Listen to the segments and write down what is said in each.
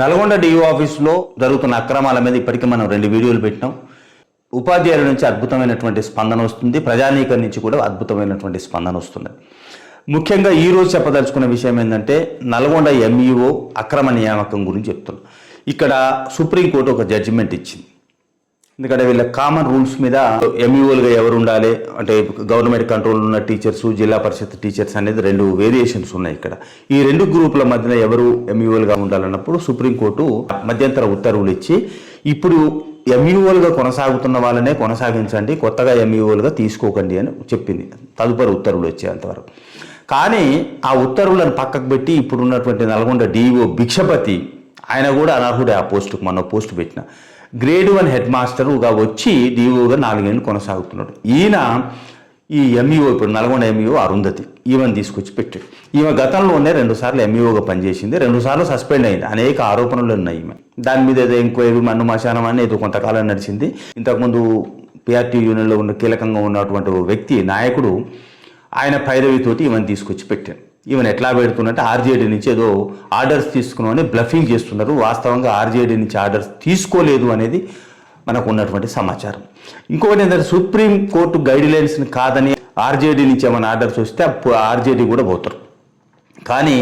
Nalgonda DO ఆఫీసులో జరుగుతున్న అక్రమాల మీద ఇప్పటికీ మనం రెండు వీడియోలు పెట్టినాం. ఉపాధ్యాయుల నుంచి అద్భుతమైనటువంటి స్పందన వస్తుంది. ప్రజానీకం నుంచి కూడా అద్భుతమైనటువంటి స్పందన వస్తుంది. ముఖ్యంగా ఈ రోజు చెప్పదలుచుకున్న విషయం ఏంటంటే నల్గొండ ఎంఈఓ అక్రమ నియామకం గురించి చెప్తున్నాం. ఇక్కడ సుప్రీంకోర్టు ఒక జడ్జిమెంట్ ఇచ్చింది. ఎందుకంటే వీళ్ళ కామన్ రూల్స్ మీద ఎంఈఓలుగా ఎవరు ఉండాలి? అంటే గవర్నమెంట్ కంట్రోల్ ఉన్న టీచర్స్ జిల్లా పరిషత్ టీచర్స్ అనేది రెండు వేరియేషన్స్ ఉన్నాయి ఇక్కడ. ఈ రెండు గ్రూపుల మధ్యన ఎవరు ఎంఈఓలుగా ఉండాలన్నప్పుడు సుప్రీంకోర్టు మధ్యంతర ఉత్తర్వులు ఇచ్చి ఇప్పుడు ఎంఈఓలుగా కొనసాగుతున్న వాళ్ళనే కొనసాగించండి కొత్తగా ఎంఈఓలుగా తీసుకోకండి అని చెప్పింది. తదుపరి ఉత్తర్వులు వచ్చేంతవరకు కానీ ఆ ఉత్తర్వులను పక్కకు పెట్టి ఇప్పుడున్నటువంటి నల్గొండ డిఓ భిక్షపతి ఆయన కూడా అనర్హుడే ఆ పోస్టుకు మన పోస్ట్ పెట్టిన. గ్రేడ్ వన్ హెడ్ మాస్టరుగా వచ్చి డిఓగా నాలుగేళ్ళు కొనసాగుతున్నాడు. ఈయన ఈ ఎంఈఓ ఇప్పుడు నల్గొండ ఎంఈఓ అరుంధతి ఈమెను తీసుకొచ్చి పెట్టాడు. ఈమె గతంలోనే రెండు సార్లు ఎంఈఓగా పనిచేసింది రెండు సార్లు సస్పెండ్ అయింది. అనేక ఆరోపణలు ఉన్నాయి ఈమె. దాని మీద ఏదో ఎంక్వైరీ మన్ను మశానం అని ఏదో కొంతకాలం నడిచింది. ఇంతకుముందు పిఆర్టీ యూనియన్లో ఉన్న కీలకంగా ఉన్నటువంటి వ్యక్తి నాయకుడు ఆయన పైరవితోటి ఈమెను తీసుకొచ్చి పెట్టాను ఈవెన్ ఎట్లా పెడుతున్నట్టే ఆర్జేడీ నుంచి ఏదో ఆర్డర్స్ తీసుకున్నామని బ్లఫింగ్ చేస్తున్నారు. వాస్తవంగా ఆర్జేడీ నుంచి ఆర్డర్స్ తీసుకోలేదు అనేది మనకు ఉన్నటువంటి సమాచారం. ఇంకొకటి ఏంటంటే సుప్రీం కోర్టు గైడ్లైన్స్ కాదని ఆర్జేడీ నుంచి ఏమైనా ఆర్డర్స్ వస్తే ఆర్జేడీ కూడా పోతారు. కానీ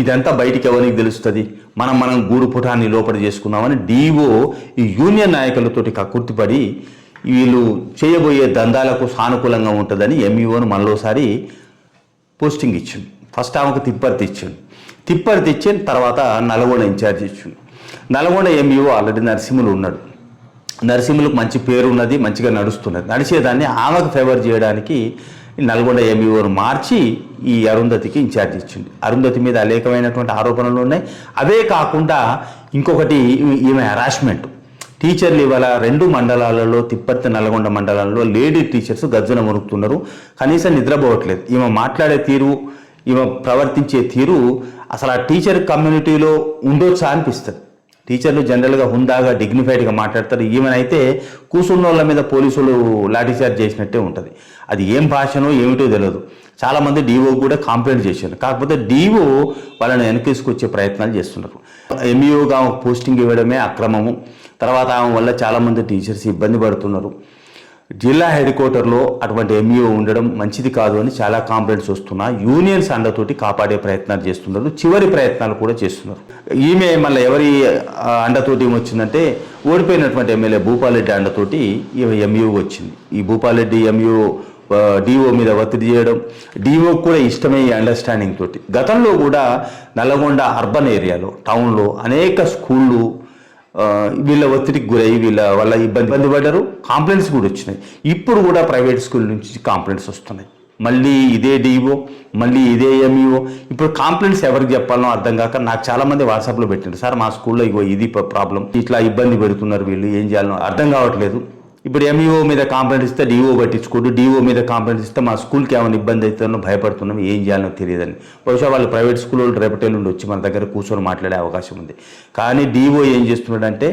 ఇదంతా బయటికి ఎవరికి తెలుస్తుంది? మనం మనం గూడు పుటాన్ని లోపల చేసుకున్నామని డీఓ ఈ యూనియన్ నాయకులతోటి కక్కుర్తిపడి వీళ్ళు చేయబోయే దందాలకు సానుకూలంగా ఉంటుందని ఎంఈఓను మళ్ళోసారి పోస్టింగ్ ఇచ్చిండు ఫస్ట్ ఆమెకు తిప్పర్తి తెచ్చిండు. తిప్పర్తి ఇచ్చిన తర్వాత నల్గొండ ఇన్ఛార్జ్ ఇచ్చిండు. నల్గొండ ఎంఈఓ ఆల్రెడీ నరసింహులు ఉన్నాడు. నరసింహులకు మంచి పేరు ఉన్నది మంచిగా నడుస్తున్నది. నడిచేదాన్ని ఆమెకు ఫేవర్ చేయడానికి నల్గొండ ఎంఈఓను మార్చి ఈ అరుంధతికి ఇన్ఛార్జ్ ఇచ్చింది అరుంధతి మీద అనేకమైనటువంటి ఆరోపణలు ఉన్నాయి. అవే కాకుండా ఇంకొకటి ఈమె హెరాస్మెంట్ టీచర్లు ఇవాళ రెండు మండలాలలో తిప్పర్తి నల్గొండ మండలాల్లో లేడీ టీచర్స్ గజ్జన మురుగుతున్నారు కనీసం నిద్రపోవట్లేదు. ఈమె మాట్లాడే తీరు ఈమె ప్రవర్తించే తీరు అసలు ఆ టీచర్ కమ్యూనిటీలో ఉండొచ్చా అనిపిస్తుంది. టీచర్లు జనరల్గా హుందాగా డిగ్నిఫైడ్గా మాట్లాడతారు. ఈమెనైతే కూసున్న వాళ్ళ మీద పోలీసులు లాఠీచార్జ్ చేసినట్టే ఉంటుంది. అది ఏం భాషనో ఏమిటో తెలియదు చాలామంది డీఓ కూడా కంప్లైంట్ చేశారు. కాకపోతే డీఓ వాళ్ళని వెనకేసుకొచ్చే ప్రయత్నాలు చేస్తున్నారు. ఎంఈఓగా పోస్టింగ్ ఇవ్వడమే అక్రమము. తర్వాత ఆమె వల్ల చాలామంది టీచర్స్ ఇబ్బంది పడుతున్నారు. జిల్లా హెడ్ క్వార్టర్లో అటువంటి ఎంఈఓ ఉండడం మంచిది కాదు అని చాలా కాంప్లైంట్స్ వస్తున్నా. యూనియన్స్ అండతోటి కాపాడే ప్రయత్నాలు చేస్తున్నారు. చివరి ప్రయత్నాలు కూడా చేస్తున్నారు. ఈమె మళ్ళీ ఎవరి అండతోటి వచ్చిందంటే ఓడిపోయినటువంటి ఎమ్మెల్యే భూపాలరెడ్డి అండతోటి ఈమె ఎంఈఓ వచ్చింది. ఈ భూపాలరెడ్డి ఎంఈఓ డిఓ మీద ఒత్తిడి చేయడం డిఓ కూడా ఇష్టమే అండర్స్టాండింగ్ తోటి. గతంలో కూడా నల్గొండ అర్బన్ ఏరియాలో టౌన్లో అనేక స్కూళ్ళు వీళ్ళ ఒత్తిడికి గురై వీళ్ళ వల్ల ఇబ్బంది ఇబ్బంది పడ్డారు. కాంప్లైంట్స్ కూడా వచ్చినాయి. ఇప్పుడు కూడా ప్రైవేట్ స్కూల్ నుంచి కాంప్లైంట్స్ వస్తున్నాయి. మళ్ళీ ఇదే డిఓ మళ్ళీ ఇదే ఎంఈఓ ఇప్పుడు కాంప్లైంట్స్ ఎవరికి చెప్పాలనో అర్థం కాక నాకు చాలామంది వాట్సాప్లో పెట్టిండ్రు. సార్ మా స్కూల్లో ఇగో ఇది ప్రాబ్లం ఇట్లా ఇబ్బంది పెడుతున్నారు వీళ్ళు. ఏం చేయాలనో అర్థం కావట్లేదు. ఇప్పుడు ఎంఈఓ మీద కాంప్లైంట్ ఇస్తే డిఓ పట్టించుకోడు డిఓ మీద కాంప్లైంట్ ఇస్తే మా స్కూల్కి ఏమైనా ఇబ్బంది అవుతుందో భయపడుతున్నాం ఏం చేయాలో తెలియదని బహుశా వాళ్ళు ప్రైవేట్ స్కూల్ వాళ్ళు రేపటి నుండి వచ్చి మన దగ్గర కూర్చొని మాట్లాడే అవకాశం ఉంది. కానీ డిఓ ఏం చేస్తున్నాడంటే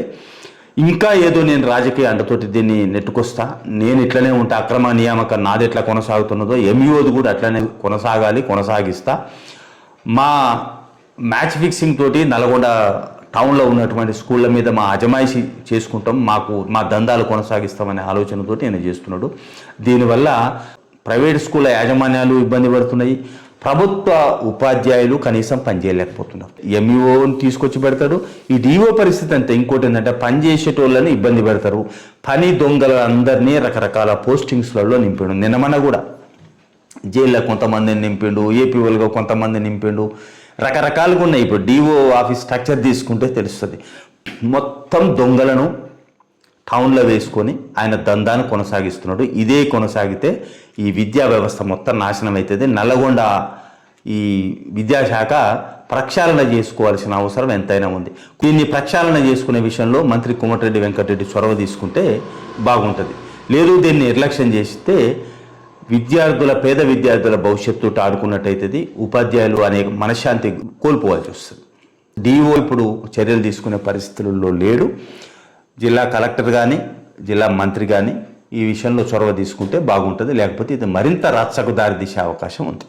ఇంకా ఏదో నేను రాజకీయ అండతోటి దీన్ని నెట్టుకొస్తా నేను ఇట్లనే ఉంటా అక్రమ నియామకం నాది ఎట్లా కొనసాగుతున్నదో ఎంఈఓది కూడా అట్లనే కొనసాగాలి కొనసాగిస్తా. మా మ్యాచ్ ఫిక్సింగ్ తోటి నల్గొండ టౌన్లో ఉన్నటువంటి స్కూళ్ళ మీద మా అజమాయిషి చేసుకుంటాం. మాకు మా దందాలు కొనసాగిస్తామనే ఆలోచనతో నేను చేస్తున్నాడు. దీనివల్ల ప్రైవేట్ స్కూళ్ళ యాజమాన్యాలు ఇబ్బంది పడుతున్నాయి. ప్రభుత్వ ఉపాధ్యాయులు కనీసం పనిచేయలేకపోతున్నారు ఎంఈఓని తీసుకొచ్చి పెడతాడు. ఈ డిఓ పరిస్థితి అంతే ఇంకోటి ఏంటంటే పనిచేసేటోళ్ళని ఇబ్బంది పెడతారు. పని దొంగలందరినీ రకరకాల పోస్టింగ్స్లలో నింపాడు. నిన్నమన్న కూడా జైల్లో కొంతమందిని నింపిండు ఏపీ వాళ్ళుగా కొంతమంది నింపిండు. రకరకాలుగా ఉన్నాయి. ఇప్పుడు డిఓ ఆఫీస్ స్ట్రక్చర్ తీసుకుంటే తెలుస్తుంది. మొత్తం దొంగలను టౌన్లో వేసుకొని ఆయన దందాన్ని కొనసాగిస్తున్నాడు. ఇదే కొనసాగితే ఈ విద్యా వ్యవస్థ మొత్తం నాశనం అవుతుంది నల్లగొండ ఈ విద్యాశాఖ ప్రక్షాళన చేసుకోవాల్సిన అవసరం ఎంతైనా ఉంది. దీన్ని ప్రక్షాళన చేసుకునే విషయంలో మంత్రి కుమటిరెడ్డి వెంకటరెడ్డి చొరవ తీసుకుంటే బాగుంటుంది. లేదు దీన్ని నిర్లక్ష్యం చేస్తే విద్యార్థుల పేద విద్యార్థుల భవిష్యత్తు ఆడుకున్నట్టయితుంది ఉపాధ్యాయులు అనేక మనశ్శాంతి కోల్పోవాల్సి వస్తుంది. డిఓ ఇప్పుడు చర్యలు తీసుకునే పరిస్థితుల్లో లేడు. జిల్లా కలెక్టర్ కానీ జిల్లా మంత్రి కానీ ఈ విషయంలో చొరవ తీసుకుంటే బాగుంటుంది. లేకపోతే ఇది మరింత రచ్చకు దారి తీసే అవకాశం ఉంది.